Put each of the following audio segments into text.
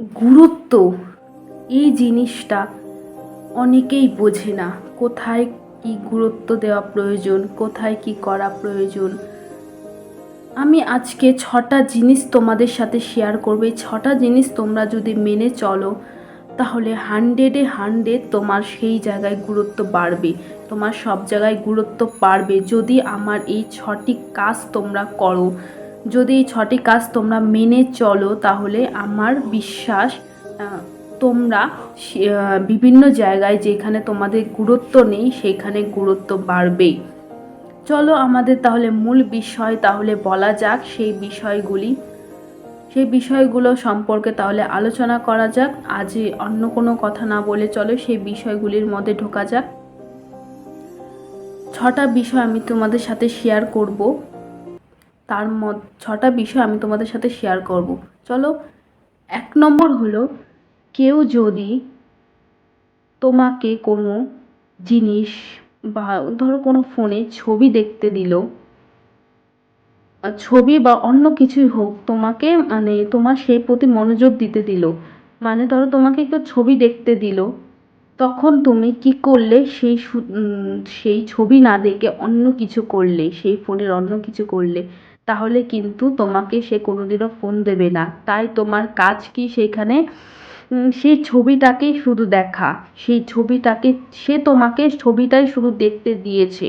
গুরুত্ব, এই জিনিসটা অনেকেই বোঝে না। কোথায় কি গুরুত্ব দেওয়া প্রয়োজন, কোথায় কি করা প্রয়োজন। আমি আজকে ছটা জিনিস তোমাদের সাথে শেয়ার করব। এই ছটা জিনিস তোমরা যদি মেনে চলো, তাহলে হান্ড্রেডে হান্ড্রেড তোমার সেই জায়গায় গুরুত্ব বাড়বে। তোমার সব জায়গায় গুরুত্ব বাড়বে। যদি আমার এই ছটি কাজ তোমরা করো যদি এই ছটি কাজ তোমরা মেনে চলো, তাহলে আমার বিশ্বাস তোমরা বিভিন্ন জায়গায় যেখানে তোমাদের গুরুত্ব নেই, সেখানে গুরুত্ব বাড়বেই। চলো আমাদের তাহলে মূল বিষয় তাহলে বলা যাক, সেই বিষয়গুলি। সেই বিষয়গুলো সম্পর্কে তাহলে আলোচনা করা যাক। আজ অন্য কোনো কথা না বলে চলো সেই বিষয়গুলির মধ্যে ঢোকা যাক। ছটা বিষয় আমি তোমাদের সাথে শেয়ার করব। তার মধ্যে ছটা বিষয় আমি তোমাদের সাথে শেয়ার করব। চলো, এক নম্বর হলো, কেউ যদি তোমাকে কোনো জিনিস বা ধরো কোনো ফোনে ছবি দেখতে দিল ছবি বা অন্য কিছুই হোক, তোমাকে মানে তোমার সেই প্রতি মনোযোগ দিতে দিল মানে ধরো তোমাকে একটা ছবি দেখতে দিল, তখন তুমি কি করলে সেই সেই ছবি না দেখে অন্য কিছু করলে, সেই ফোনের অন্য কিছু করলে? তাহলে কিন্তু তোমাকে সে কোনোদিনও ফোন দেবে না। তাই তোমার কাজ কি সেখানে? সেই ছবিটাকেই শুধু দেখা। সেই ছবিটাকে, সে তোমাকে ছবিটাই শুধু দেখতে দিয়েছে।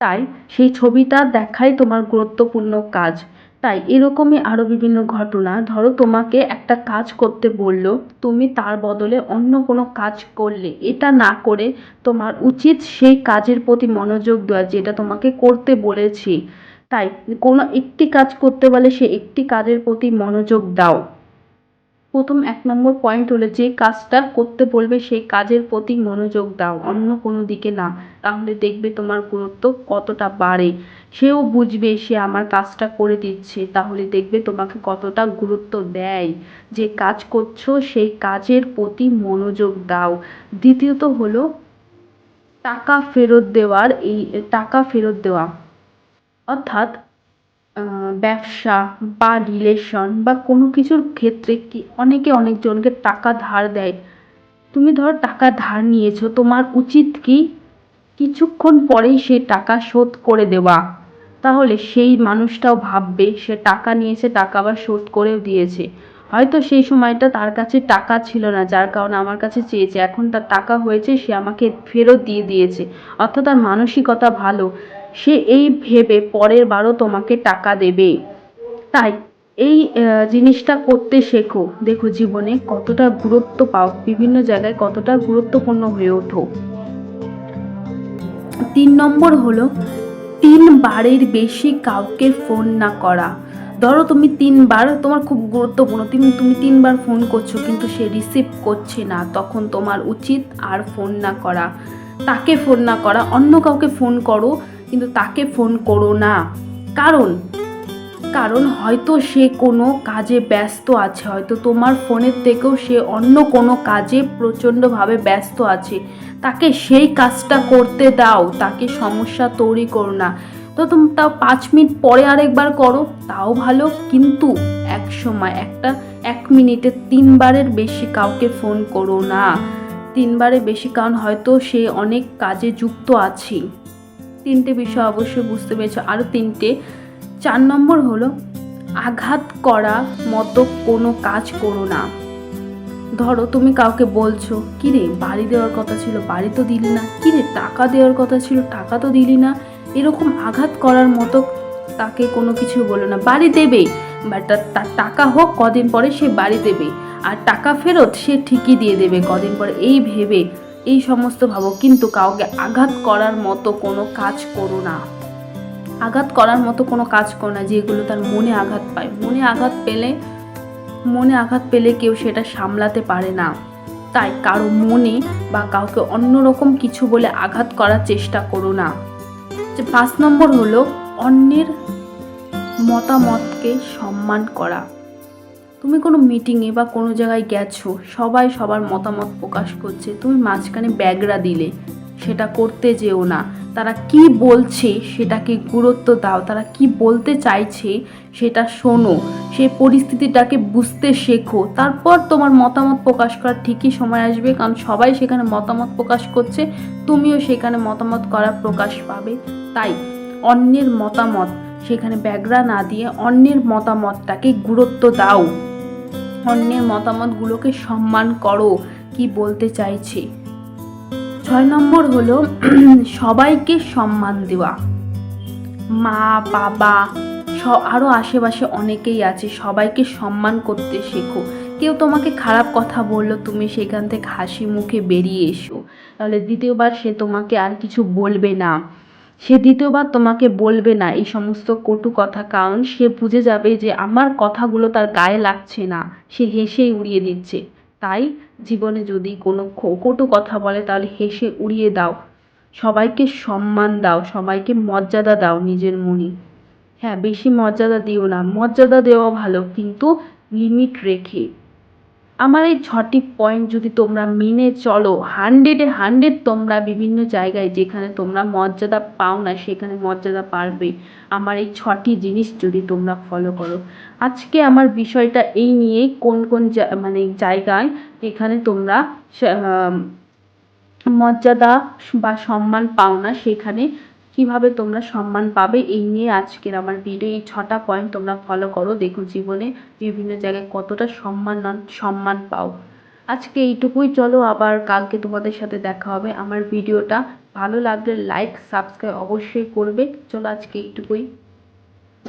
তাই সেই ছবিটা দেখাই তোমার গুরুত্বপূর্ণ কাজ। তাই এরকমই আরও বিভিন্ন ঘটনা। ধরো তোমাকে একটা কাজ করতে বলল, তুমি তার বদলে অন্য কোনো কাজ করলে। এটা না করে তোমার উচিত সেই কাজের প্রতি মনোযোগ দেওয়া, যেটা তোমাকে করতে বলেছি। তাই কোনো একটি কাজ করতে বলে সে একটি কাজের প্রতি মনোযোগ দাও। প্রথম এক নম্বর পয়েন্ট হলো যে কাজটা করতে বলবে সেই কাজের প্রতি মনোযোগ দাও, অন্য কোনো দিকে না। তাহলে দেখবে তোমার গুরুত্ব কতটা বাড়ে। সেও বুঝবে সে আমার কাজটা করে দিচ্ছে। তাহলে দেখবে তোমাকে কতটা গুরুত্ব দেয়। যে কাজ করছ সেই কাজের প্রতি মনোযোগ দাও। দ্বিতীয়ত হলো টাকা ফেরত দেওয়ার এই, টাকা ফেরত দেওয়া। অর্থাৎ ব্যবসা বা রিলেশন বা কোনো কিছুর ক্ষেত্রে কি অনেকে অনেকজনকে টাকা ধার দেয়? তুমি ধরো টাকা ধার নিয়েছো, তোমার উচিত কি কিছুক্ষণ পরেই সে টাকা শোধ করে দেওয়া? তাহলে সেই মানুষটাও ভাববে, সে টাকা নিয়েছে টাকা আবার শোধ করেও দিয়েছে। হয়তো সেই সময়টা তার কাছে টাকা ছিল না, যার কারণে আমার কাছে চেয়েছে। এখন তার টাকা হয়েছে, সে আমাকে ফেরত দিয়ে দিয়েছে। অর্থাৎ তার মানসিকতা ভালো। সে এই ভেবে পরের বারও তোমাকে টাকা দেবে। তাই এই জিনিসটা করতে শেখো। দেখো জীবনে কতটা গুরুত্ব পাও, বিভিন্ন জায়গায় কতটা গুরুত্বপূর্ণ হয়ে ওঠো। তিন নম্বর হলো, তিনবারের বেশি কাউকে ফোন না করা। ধরো তুমি তিনবার, তোমার খুব গুরুত্বপূর্ণ তুমি তুমি তিনবার ফোন করছ, কিন্তু সে রিসিভ করছে না, তখন তোমার উচিত আর ফোন না করা। তাকে ফোন না করা, অন্য কাউকে ফোন করো কিন্তু তাকে ফোন করো না। কারণ কারণ হয়তো সে কোনো কাজে ব্যস্ত আছে। হয়তো তোমার ফোনের থেকেও সে অন্য কোনো কাজে প্রচণ্ডভাবে ব্যস্ত আছে। তাকে সেই কাজটা করতে দাও, তাকে সমস্যা তৈরি করো না। তো তুমি তাও পাঁচ মিনিট পরে আরেকবার করো, তাও ভালো। কিন্তু এক সময়, একটা, এক মিনিটে তিনবারের বেশি কাউকে ফোন করো না। তিনবারের বেশি, কারণ হয়তো সে অনেক কাজে যুক্ত আছে তিনটে বিষয় অবশ্যই বুঝতে পেরেছ। আরও তিনটে। চার নম্বর হলো, আঘাত করা মতো কোনো কাজ করো না। ধরো, তুমি কাউকে বলছো, কিরে, বাড়ি দেওয়ার কথা ছিল, বাড়ি তো দিলি না। কিরে, টাকা দেওয়ার কথা ছিল, টাকা তো দিলি না। এরকম আঘাত করার মতো তাকে কোনো কিছু বলো না। বাড়ি দেবে, বাট তার টাকা হোক, কদিন পরে সে বাড়ি দেবে। আর টাকা ফেরত সে ঠিকই দিয়ে দেবে, কদিন পরে। এই ভেবে এই সমস্ত ভাবো, কিন্তু কাউকে আঘাত করার মতো কোনো কাজ করো না। আঘাত করার মতো কোনো কাজ করো না যেগুলো তার মনে আঘাত পায়। মনে আঘাত পেলে, মনে আঘাত পেলে কেউ সেটা সামলাতে পারে না। তাই কারও মনে বা কাউকে অন্যরকম কিছু বলে আঘাত করার চেষ্টা করো না। যে পাঁচ নম্বর হলো, অন্যের মতামতকে সম্মান করা। তুমি কোনো মিটিংয়ে বা কোনো জায়গায় গেছো, সবাই সবার মতামত প্রকাশ করছে, তুমি মাঝখানে ব্যাগরা দিলে, সেটা করতে যেও না। তারা কি বলছে সেটাকে গুরুত্ব দাও, তারা কি বলতে চাইছে সেটা শোনো সেই পরিস্থিতিটাকে বুঝতে শেখো। তারপর তোমার মতামত প্রকাশ করার ঠিকই সময় আসবে, কারণ সবাই সেখানে মতামত প্রকাশ করছে, তুমিও সেখানে মতামত করার প্রকাশ পাবে। তাই অন্যের মতামত, সেখানে ব্যাগরা না দিয়ে অন্যের মতামতটাকে গুরুত্ব দাও। অন্যের মতামতগুলোকে সম্মান করো, কি বলতে চাইছে? ছয় নম্বর হলো, সবাইকে সম্মান দেওয়া। মা, বাবা আরও আশেপাশে অনেকেই আছে, সবাইকে সম্মান করতে শেখো। কেউ তোমাকে খারাপ কথা বলল, তুমি সেখান থেকে হাসি মুখে বেরিয়ে এসো। তাহলে দ্বিতীয়বার সে তোমাকে আর কিছু বলবে না। সে দ্বিতীয়বার তোমাকে বলবে না এই সমস্ত কটু কথা, কারণ সে বুঝে যাবে যে আমার কথাগুলো তার গায়ে লাগছে না। সে হেসেই উড়িয়ে দিচ্ছে। তাই জীবনে যদি কোনো কটু কথা বলে, তাহলে হেসে উড়িয়ে দাও। সবাইকে সম্মান দাও, সবাইকে মর্যাদা দাও নিজের মনে। হ্যাঁ বেশি মর্যাদা দিও না। মর্যাদা দেওয়া ভালো, কিন্তু লিমিট রেখে। আমার এই ছটি পয়েন্ট যদি তোমরা মেনে চলো হান্ড্রেডে হান্ড্রেড তোমরা বিভিন্ন জায়গায় যেখানে তোমরা মর্যাদা পাও না, সেখানে মর্যাদা পারবে। আমার এই ছটি জিনিস যদি তোমরা ফলো করো। আজকে আমার বিষয়টা এই নিয়ে কোন কোন মানে জায়গায় এখানে তোমরা মর্যাদা বা সম্মান পাও না, সেখানে কীভাবে তোমরা সম্মান পাবে, এই নিয়ে আজকের আমার ভিডিও এই ছটা পয়েন্ট তোমরা ফলো করো। দেখো জীবনে বিভিন্ন জায়গায় কতটা সম্মান সম্মান পাও। আজকে এইটুকুই, চলো আবার কালকে তোমাদের সাথে দেখা হবে। আমার ভিডিওটা ভালো লাগলে লাইক সাবস্ক্রাইব অবশ্যই করবে। চলো আজকে এইটুকুই।